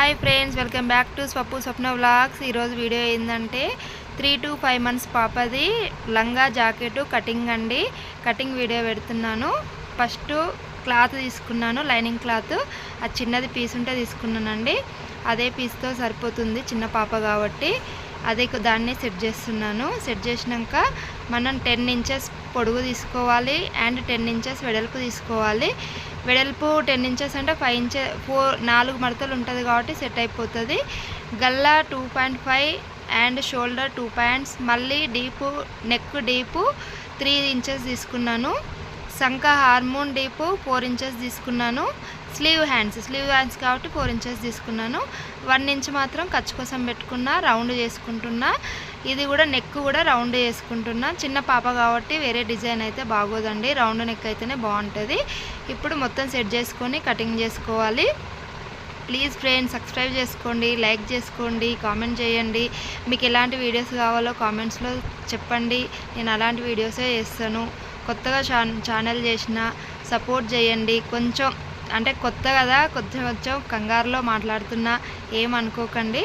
Hi friends welcome back to Swappu Swapna vlogs. ఈరోజు video ఏంటంటే three to five months పాపది లంగా jacket cutting అండి. కటింగ్ వీడియో పెడుతున్నాను. ఫస్ట్ క్లాత్ తీసుకున్నాను లైనింగ్ క్లాత్. అది చిన్నది పీస్ ఉంటే తీసుకున్నానండి. అదే పీస్తో సరిపోతుంది చిన్న పాప కాబట్టి. అదే దాన్ని సెట్ చేస్తున్నాను. సెట్ చేసినాక మనం టెన్ ఇంచెస్ పొడుగు తీసుకోవాలి అండ్ టెన్ ఇంచెస్ వెడల్పు తీసుకోవాలి. వెడల్పు టెన్ ఇంచెస్ అంటే ఫైవ్ ఇంచె ఫోర్ నాలుగు మడతలు ఉంటుంది కాబట్టి సెట్ అయిపోతుంది. Galla two point five and shoulder two points. మళ్ళీ deep neck deep three inches తీసుకున్నాను. సంఖ హార్మోన్ డీపు ఫోర్ ఇంచెస్ తీసుకున్నాను. స్లీవ్ హ్యాండ్స్ స్లీవ్ హ్యాండ్స్ కాబట్టి ఫోర్ ఇంచెస్ తీసుకున్నాను. వన్ ఇంచ్ మాత్రం ఖర్చు కోసం పెట్టుకున్నా రౌండ్ చేసుకుంటున్నా. ఇది కూడా నెక్ కూడా రౌండ్ చేసుకుంటున్నా. చిన్న పాప కాబట్టి వేరే డిజైన్ అయితే బాగోదండి. రౌండ్ నెక్ అయితేనే బాగుంటుంది. ఇప్పుడు మొత్తం సెట్ చేసుకొని కటింగ్ చేసుకోవాలి. ప్లీజ్ ఫ్రెండ్స్ సబ్స్క్రైబ్ చేసుకోండి లైక్ చేసుకోండి కామెంట్ చేయండి. మీకు ఎలాంటి వీడియోస్ కావాలో కామెంట్స్లో చెప్పండి. నేను అలాంటి వీడియోసే చేస్తాను. కొత్తగా ఛానల్ చేసిన సపోర్ట్ చేయండి. కొంచెం అంటే కొత్త కదా కొంచెం కొంచెం కంగారులో మాట్లాడుతున్నా ఏమనుకోకండి.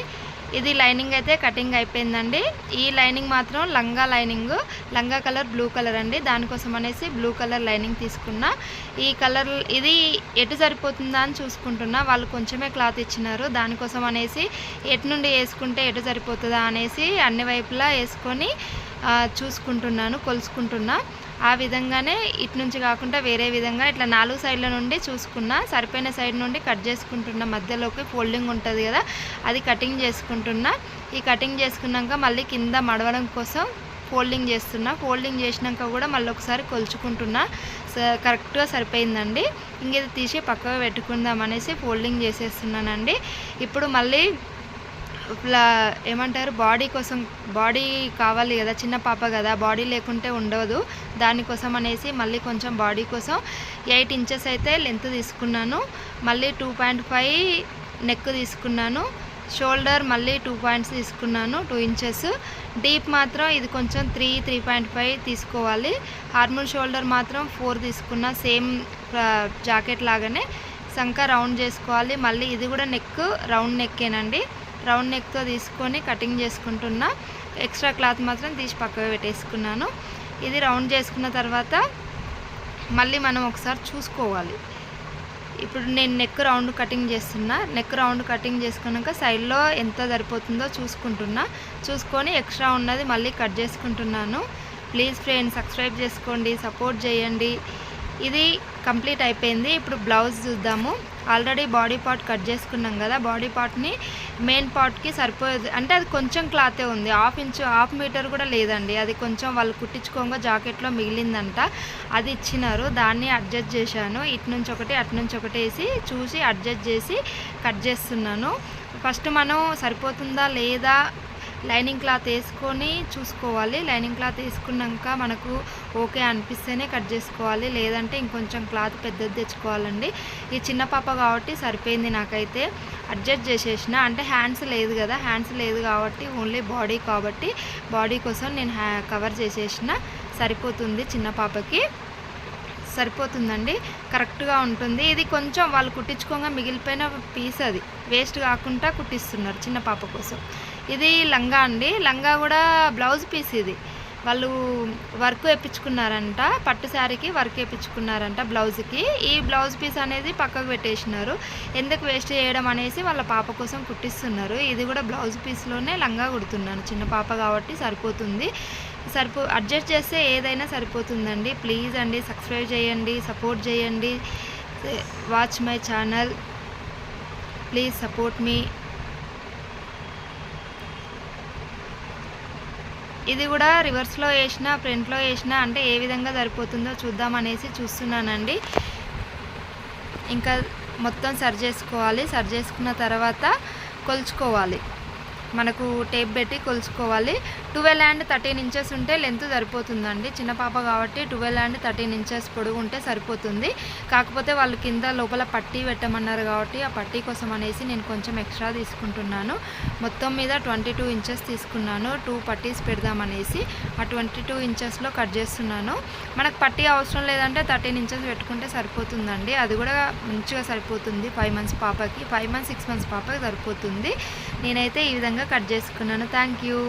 ఇది లైనింగ్ అయితే కటింగ్ అయిపోయిందండి. ఈ లైనింగ్ మాత్రం లంగా లైనింగ్ లంగా కలర్ బ్లూ కలర్ అండి. దానికోసం అనేసి బ్లూ కలర్ లైనింగ్ తీసుకున్నా. ఈ కలర్ ఇది ఎటు సరిపోతుందా అని చూసుకుంటున్నా. వాళ్ళు కొంచెమే క్లాత్ ఇచ్చినారు. దానికోసం అనేసి ఎటు నుండి వేసుకుంటే ఎటు సరిపోతుందా అనేసి అన్ని వైపులా వేసుకొని చూసుకుంటున్నాను కొలుసుకుంటున్నా. ఆ విధంగానే ఇటు నుంచి కాకుండా వేరే విధంగా ఇట్లా నాలుగు సైడ్ల నుండి చూసుకున్నా సరిపోయిన సైడ్ నుండి కట్ చేసుకుంటున్నా మధ్యలోకి ఫోల్డింగ్ ఉంటుంది కదా అది కటింగ్ చేసుకుంటున్నా. ఈ కటింగ్ చేసుకున్నాక మళ్ళీ కింద మడవడం కోసం ఫోల్డింగ్ చేస్తున్నా. ఫోల్డింగ్ చేసినాక కూడా మళ్ళీ ఒకసారి కొలుచుకుంటున్నా. స- కరెక్ట్గా సరిపోయిందండి. ఇంకేది తీసి పక్కకు పెట్టుకుందాం అనేసి ఫోల్డింగ్ చేసేస్తున్నానండి. ఇప్పుడు మళ్ళీ ఇట్లా ఏమంటారు బాడీ కోసం బాడీ కావాలి కదా చిన్న పాప కదా బాడీ లేకుంటే ఉండదు. దానికోసం అనేసి మళ్ళీ కొంచెం బాడీ కోసం ఎయిట్ ఇంచెస్ అయితే లెంత్ తీసుకున్నాను. మళ్ళీ టూ పాయింట్ ఫైవ్ నెక్ తీసుకున్నాను. షోల్డర్ మళ్ళీ టూ పాయింట్స్ తీసుకున్నాను టూ ఇంచెస్. డీప్ మాత్రం ఇది కొంచెం త్రీ త్రీ పాయింట్ ఫైవ్ తీసుకోవాలి. హార్మోన్ షోల్డర్ మాత్రం ఫోర్ తీసుకున్న సేమ్ జాకెట్ లాగానే. సంక రౌండ్ చేసుకోవాలి. మళ్ళీ ఇది కూడా నెక్ రౌండ్ నెక్కేనండి. రౌండ్ నెక్తో తీసుకొని కటింగ్ చేసుకుంటున్నా ఎక్స్ట్రా క్లాత్ మాత్రం తీసి పక్కకు పెట్టేసుకున్నాను. ఇది రౌండ్ చేసుకున్న తర్వాత మళ్ళీ మనం ఒకసారి చూసుకోవాలి. ఇప్పుడు నేను నెక్ రౌండ్ కటింగ్ చేస్తున్నా. నెక్ రౌండ్ కటింగ్ చేసుకున్నాక సైడ్లో ఎంత సరిపోతుందో చూసుకుంటున్నా. చూసుకొని ఎక్స్ట్రా ఉన్నది మళ్ళీ కట్ చేసుకుంటున్నాను. ప్లీజ్ ఫ్రెండ్స్ సబ్స్క్రైబ్ చేసుకోండి సపోర్ట్ చేయండి. ఇది కంప్లీట్ అయిపోయింది. ఇప్పుడు బ్లౌజ్ చూద్దాము. ఆల్రెడీ బాడీ పార్ట్ కట్ చేసుకున్నాం కదా. బాడీ పార్ట్ని మెయిన్ పార్ట్కి సరిపోయేది అంటే అది కొంచెం క్లాతే ఉంది. హాఫ్ ఇంచు హాఫ్ మీటర్ కూడా లేదండి. అది కొంచెం వాళ్ళు కుట్టించుకోగా జాకెట్లో మిగిలిందంట. అది ఇచ్చినారు. దాన్ని అడ్జస్ట్ చేశాను. ఇటు నుంచి ఒకటి అటు నుంచి ఒకటి వేసి చూసి అడ్జస్ట్ చేసి కట్ చేస్తున్నాను. ఫస్ట్ మనం సరిపోతుందా లేదా లైనింగ్ క్లాత్ వేసుకొని చూసుకోవాలి. లైనింగ్ క్లాత్ వేసుకున్నాక మనకు ఓకే అనిపిస్తేనే కట్ చేసుకోవాలి. లేదంటే ఇంకొంచెం క్లాత్ పెద్దది తెచ్చుకోవాలండి. ఈ చిన్న పాప కాబట్టి సరిపోయింది నాకైతే. అడ్జస్ట్ చేసేసిన అంటే హ్యాండ్స్ లేదు కదా హ్యాండ్స్ లేదు కాబట్టి ఓన్లీ బాడీ కాబట్టి బాడీ కోసం నేను హ్యా కవర్ చేసేసిన సరిపోతుంది చిన్న పాపకి. సరిపోతుందండి కరెక్ట్గా ఉంటుంది. ఇది కొంచెం వాళ్ళు కుట్టించుకోగా మిగిలిపోయిన పీస్ అది. వేస్ట్ కాకుండా కుట్టిస్తున్నారు చిన్న పాప కోసం. ఇది లంగా అండి. లంగా కూడా బ్లౌజ్ పీస్ ఇది. వాళ్ళు వర్క్ వేయించుకున్నారంట పట్టు శారీకి వర్క్ వేయించుకున్నారంట బ్లౌజ్కి. ఈ బ్లౌజ్ పీస్ అనేది పక్కకు పెట్టేసినారు. ఎందుకు వేస్ట్ చేయడం అనేసి వాళ్ళ పాప కోసం కుట్టిస్తున్నారు. ఇది కూడా బ్లౌజ్ పీస్లోనే లంగా కుడుతున్నాను. చిన్న పాప కాబట్టి సరిపోతుంది. సరిపో అడ్జస్ట్ చేస్తే ఏదైనా సరిపోతుందండి. ప్లీజ్ అండి సబ్స్క్రైబ్ చేయండి సపోర్ట్ చేయండి. Watch my channel. Please support me. ఇది కూడా రివర్స్లో వేసిన ఫ్రంట్లో వేసిన అంటే ఏ విధంగా సరిపోతుందో చూద్దాం అనేసి చూస్తున్నానండి. ఇంకా మొత్తం సరి చేసుకోవాలి. సరి చేసుకున్న తర్వాత కొలుచుకోవాలి. మనకు టేప్ పెట్టి కొలుసుకోవాలి ట్వెల్వ్ అండ్ థర్టీన్ ఇంచెస్ ఉంటే లెంత్ సరిపోతుందండి. చిన్న పాప కాబట్టి ట్వెల్వ్ అండ్ థర్టీన్ ఇంచెస్ పొడుగు ఉంటే సరిపోతుంది. కాకపోతే వాళ్ళు కింద లోపల పట్టీ పెట్టమన్నారు కాబట్టి ఆ పట్టీ కోసం అనేసి నేను కొంచెం ఎక్స్ట్రా తీసుకుంటున్నాను. మొత్తం మీద ట్వంటీ టూ ఇంచెస్ తీసుకున్నాను. టూ పట్టీస్ పెడదామనేసి ఆ ట్వంటీ టూ ఇంచెస్లో కట్ చేస్తున్నాను. మనకు పట్టీ అవసరం లేదంటే థర్టీన్ ఇంచెస్ పెట్టుకుంటే సరిపోతుందండి. అది కూడా మంచిగా సరిపోతుంది. ఫైవ్ మంత్స్ పాపకి ఫైవ్ మంత్స్ సిక్స్ మంత్స్ పాపకి సరిపోతుంది. నేనైతే ఈ విధంగా కట్ చేసుకున్నాను. Thank you